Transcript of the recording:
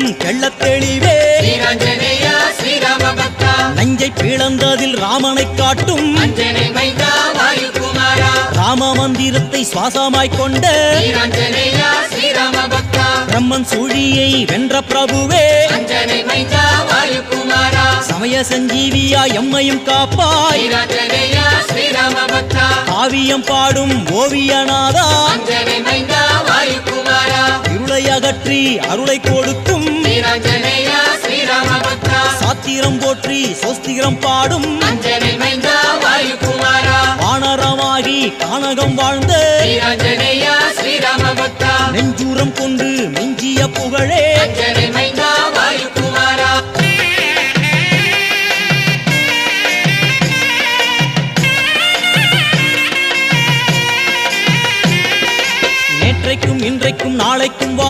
தெளிவே வீராஞ்சனேயா ஸ்ரீராம பக்தா நஞ்சை பிளந்ததில் ராமனை காட்டும். ராம மந்திரத்தை சுவாசமாய்க் கொண்ட. பிரம்மன் சூழியை வென்ற பிரபுவே. சமய சஞ்சீவியா எம்மையும் காப்பாய். காவியம் பாடும் ஓவியநாதா அகற்றி அருளை கொடுக்கும். சாத்திரம் போற்றி சொஸ்திரம் பாடும். வானரமாகி கானகம் வாழ்ந்த நெஞ்சூரம் கொண்டு மிஞ்சிய புகழே. நேற்றைக்கும் இன்றைக்கும் நாளைக்கும்